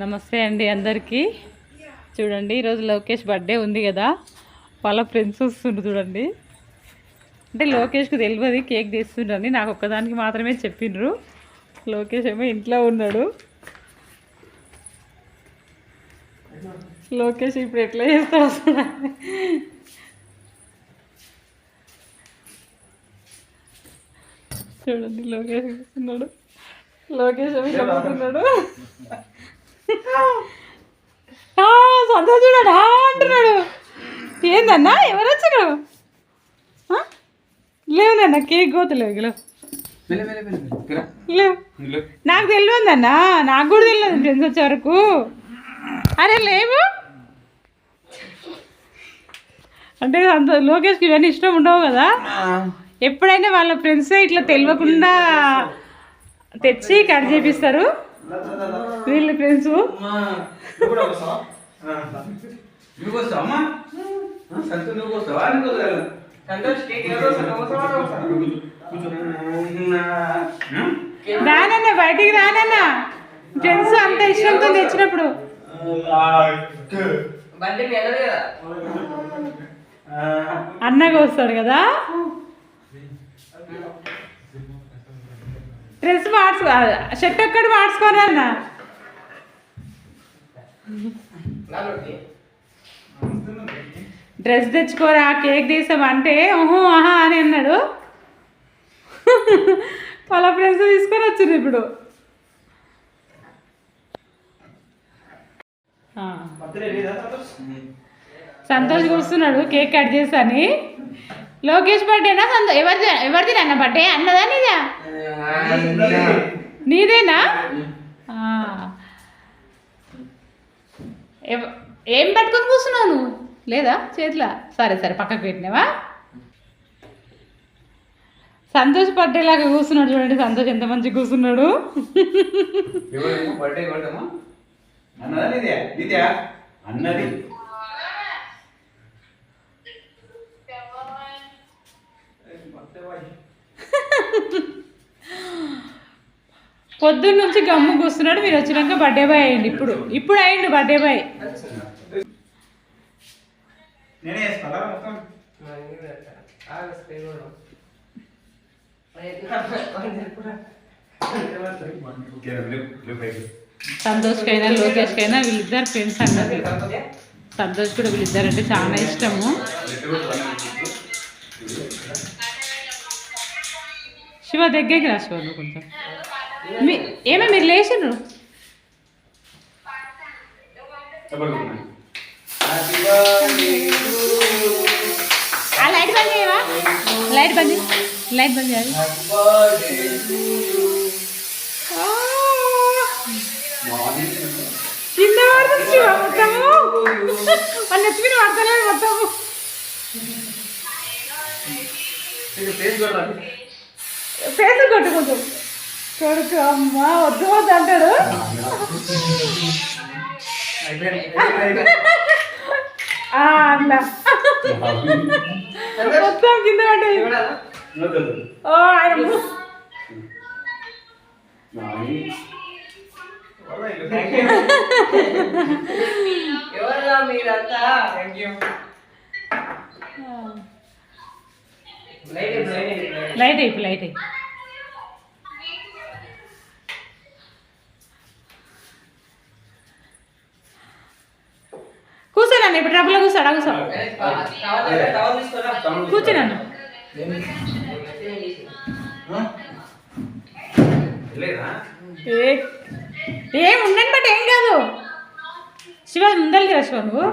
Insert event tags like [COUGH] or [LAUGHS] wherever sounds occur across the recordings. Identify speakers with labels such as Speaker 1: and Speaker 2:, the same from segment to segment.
Speaker 1: నమస్తే అండి అందరికీ. చూడండి ఈరోజు లోకేష్ బర్త్డే ఉంది కదా. వాళ్ళ ఫ్రెండ్స్ వస్తుండ్రు చూడండి. అంటే లోకేష్కి తెలియదు కేక్ తీస్తుండ్రని నాకు ఒక్కదానికి మాత్రమే చెప్పిండ్రు లోకేష్ ఏమో ఇంట్లో ఉన్నాడు. లోకేష్ ఇప్పుడు ఎట్లా చేస్తాడు అసలు చూడండి లోకేష్ కూర్చున్నాడు లోకేష్ ఏమో చెప్తున్నాడు ఆ, సంతోష్ చూడాడు ఆ అంటున్నాడు. ఏందన్నా? ఎవరు వచ్చారు? ఆ? లేవు నాన్న కేక్
Speaker 2: మెల్ల. ఇక్కడ.
Speaker 1: లేవు. నాకు తెలియదు అన్న నాకు కూడా తెలియదు ఫ్రెండ్స్ వచ్చే వరకు. అరే లేవు. అంటే అంత లోకేష్కి ఇవన్నీ ఇష్టం ఉండవు కదా? ఎప్పుడైనా వాళ్ళ ఫ్రెండ్స్ ఇట్లా తెలియకుండా తెచ్చి కట్ చేపిస్తారు? వీళ్ళ ఫ్రెండ్స్? రానన్న బయటికి రానన్న. ఫ్రెండ్స్ అంత ఇష్టంతో తెచ్చినప్పుడు. అన్నగా వస్తాడు కదా? డ్రెస్ మార్చుకో షర్ట్ మార్చుకోరా అన్న డ్రెస్ తెచ్చుకోరా కేక్ తీసాం అంటే ఓహో ఆహా అని అన్నాడు. వాళ్ళ ఫ్రెండ్స్ తీసుకొని వచ్చింది ఇప్పుడు. సంతోష్? కూర్చున్నాడు కేక్ కట్ చేస్తాని లోకేష్ బర్త్డేనా? సంతో ఎవరిది ఎవరిది అన్న బర్త్డే? అన్నదా నీదా? నీదేనా? ఏం పట్టుకొని కూర్చున్నావు లేదా? చేతిలో? సరే సరే పక్కకు పెట్టినావా? సంతోష్ పట్టేలాగా కూర్చున్నాడు చూడండి సంతోష్ ఎంత మంచిగా కూర్చున్నాడు.
Speaker 2: అన్నది నీదే నీదే అన్నది
Speaker 1: పొద్దున్న నుంచి గమ్ము కూర్చున్నాడు మీరు వచ్చినాక బర్త్డే బాయ్ అయ్యింది ఇప్పుడు. ఇప్పుడు అయ్యిండు బర్త్డే బాయ్. సంతోష్కైనా లోకేష్కైనా వీళ్ళిద్దరు ఫ్రెండ్స్ అన్నది సంతోష్ కూడా వీళ్ళిద్దరు అంటే చాలా ఇష్టము. శివ దగ్గరికి రా శివ కొంచెం. మీ ఏమో మీరు లేచిండ్రు?
Speaker 2: birthday
Speaker 1: ఆ లైట్ బంద్ చేయవా? లైట్ బంద్. లైట్ బంద్ చేయాలి. కింద పడుతుంది శివ మొత్తము వాళ్ళు ఎత్తి మీద పడతలేదు మొత్తము
Speaker 2: ఫేస్
Speaker 1: కొట్టుకుంటు కొడుకు అమ్మ వద్దు వద్దు అంటాడు అట్లా మొత్తం కింద. ఓ ఆయన.
Speaker 3: ఎవరా మీరంతా లైట్ ఇప్పుడు లైట్ ఇప్పుడు
Speaker 1: లైట్ అయిపో కూర్చోనన్న ఇప్పుడు డబ్బులో కూర్చోడా కూర్చో కూర్చోనన్న? ఏ ఉండండి బట్ ఏం కాదు. శివ ముందరికి రా శివ నువ్వు.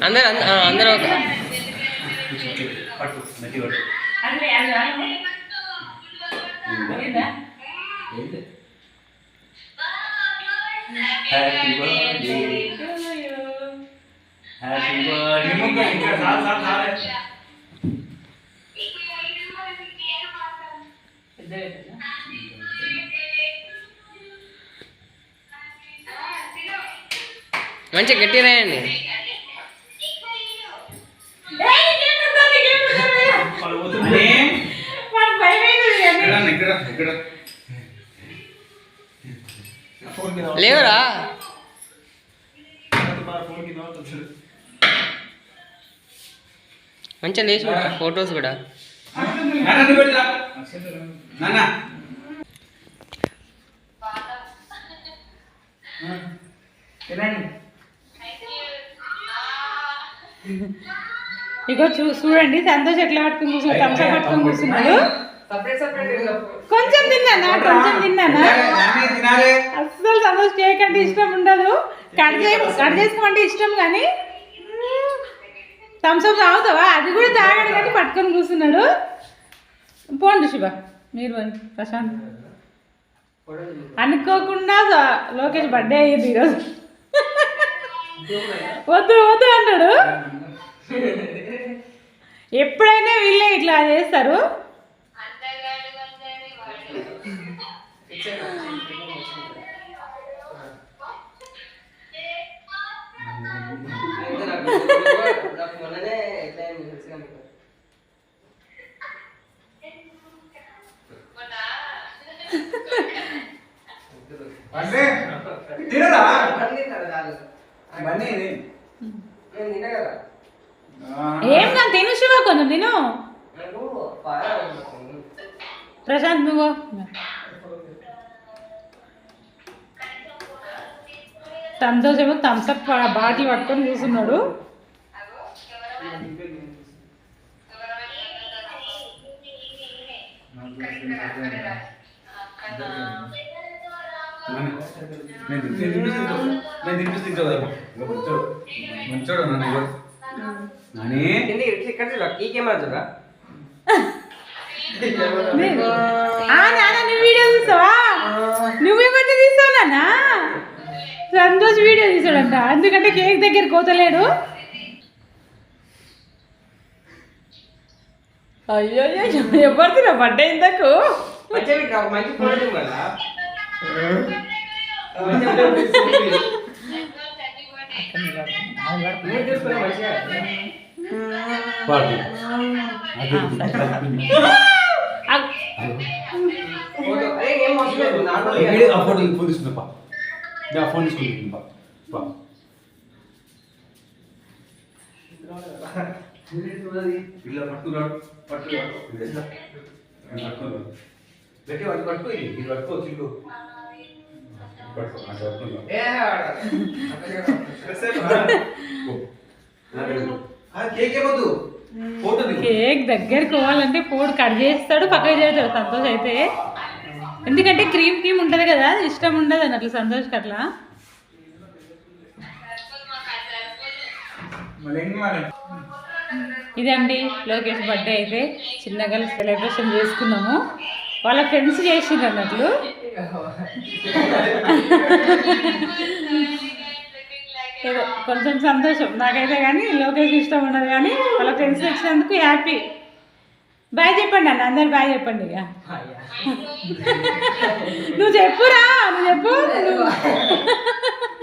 Speaker 3: అందరూ అందరూ ఒక
Speaker 2: పట్టు మెట్టి పట్టు
Speaker 1: అట్లే అది రాను. ఏందా?
Speaker 2: ఏంటి? హ్యాపీ బర్త్డే బర్త్డే
Speaker 3: మంచిగా గట్టి రాయండి. మంచిగా లేచి ఫొటోస్ కూడా.
Speaker 1: ఇగో చూ చూడండి సంతోష్ ఎట్లా పట్టుకుని కూర్చున్నాడు అప్ పట్టుకుని కూర్చున్నాడు. కొంచెం తిన్నానా? కొంచెం తిన్నానా? అస్సలు సంతోష్ కేక్ అంటే ఇష్టం ఉండదు. కట్ చే కట్ చేసుకోమంటే ఇష్టం కానీ థమ్స్ అప్ తాగుతావా? అది కూడా తాగాడు కానీ పట్టుకొని కూర్చున్నాడు. పోండి శివ మీరు ప్రశాంత్. అనుకోకుండా లోకేష్ బర్త్డే అయ్యింది ఈరోజు. వద్దు వద్దు అంటాడు. ఎప్పుడైనా వీళ్ళే ఇట్లా చేస్తారు.
Speaker 2: అంటే తినరా?
Speaker 3: బండి
Speaker 1: ఏం కాదు తిను శివ కొంచెం తిను. ప్రశాంత్ నువ్వు సంతోష్ ఏమో థమ్స్అప్ బాటిల్ పట్టుకొని చూస్తున్నాడు.
Speaker 2: నేను నేను తినిపిస్తుంటా మంచోడు మంచోడు నాన్న. నాని
Speaker 3: ఇక్కడ ఈ కెమెరా
Speaker 1: నువ్వు వీడియో తీసావా నువ్వేమన్నా తీసావు నాన్న సంతోష్ వీడియో తీసాడంట ఎందుకంటే కేక్ దగ్గర కోతలేడు అయ్యో అయ్యో ఎవరు తిన బర్త్డే ఇంతకు
Speaker 3: మంచిగా మీకు ఒక మంచి ఫోటో దిగమల్లా మీరు చూసుకున్నా మంచిగా
Speaker 2: పాడు
Speaker 3: ఫోటో అరే ఏం అవసరం లేదు నార్మల్
Speaker 2: వీడియో ఆ. ఫోటో ఫోన్ తీసుకున్నా ఫోన్ ఇలా పట్టుకున్నాడు పట్టుకున్నాడు. పట్టు పట్టుకో ఇది. ఇది పట్టుకో చిల్లు. కేక్
Speaker 1: దగ్గరికి పోవాలంటే పోడు కట్ చేస్తాడు పక్కకి చేస్తాడు. సంతోష్ అయితే. ఎందుకంటే క్రీమ్ క్రీమ్ ఉంటుంది కదా ఇష్టం ఉండదు అని అట్లా. సంతోష్కి అట్లా ఇదండి లోకేష్ బర్త్డే అయితే చిన్నగా సెలబ్రేషన్ చేసుకున్నాము. వాళ్ళ ఫ్రెండ్స్ చేసిండ్రు అన్నట్లు. ఏదో కొంచెం సంతోషం. నాకైతే కానీ లోకేష్ ఇష్టం ఉండదు కానీ వాళ్ళ ఫ్రెండ్స్ వచ్చినందుకు హ్యాపీ. బాయ్ చెప్పండి అన్న అందరు బాయ్ చెప్పండి ఇక. నువ్వు చెప్పురా నువ్వు చెప్పు. [LAUGHS]